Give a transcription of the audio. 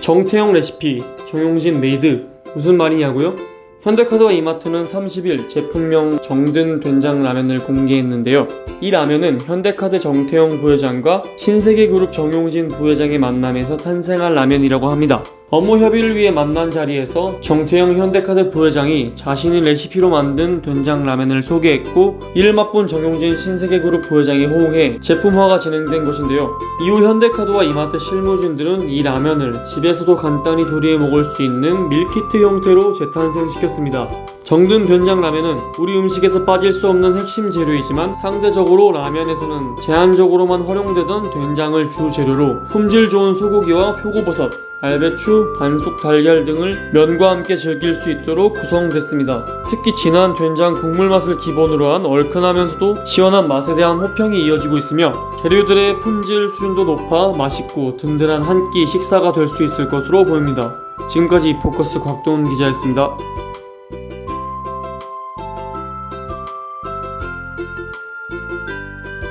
정태영 레시피, 정용진 메이드 무슨 말이냐고요? 현대카드와 이마트는 30일 제품명 정든 된장 라면을 공개했는데요. 이 라면은 현대카드 정태영 부회장과 신세계그룹 정용진 부회장의 만남에서 탄생한 라면이라고 합니다. 업무 협의를 위해 만난 자리에서 정태영 현대카드 부회장이 자신이 레시피로 만든 된장 라면을 소개했고 이를 맛본 정용진 신세계그룹 부회장이 호응해 제품화가 진행된 것인데요. 이후 현대카드와 이마트 실무진들은 이 라면을 집에서도 간단히 조리해 먹을 수 있는 밀키트 형태로 재탄생시켰습니다. 정든 된장 라면은 우리 음식에서 빠질 수 없는 핵심 재료이지만 상대적으로 라면에서는 제한적으로만 활용되던 된장을 주 재료로 품질 좋은 소고기와 표고버섯, 알배추, 반숙 달걀 등을 면과 함께 즐길 수 있도록 구성됐습니다. 특히 진한 된장 국물 맛을 기본으로 한 얼큰하면서도 시원한 맛에 대한 호평이 이어지고 있으며 재료들의 품질 수준도 높아 맛있고 든든한 한 끼 식사가 될 수 있을 것으로 보입니다. 지금까지 포커스 곽도훈 기자였습니다.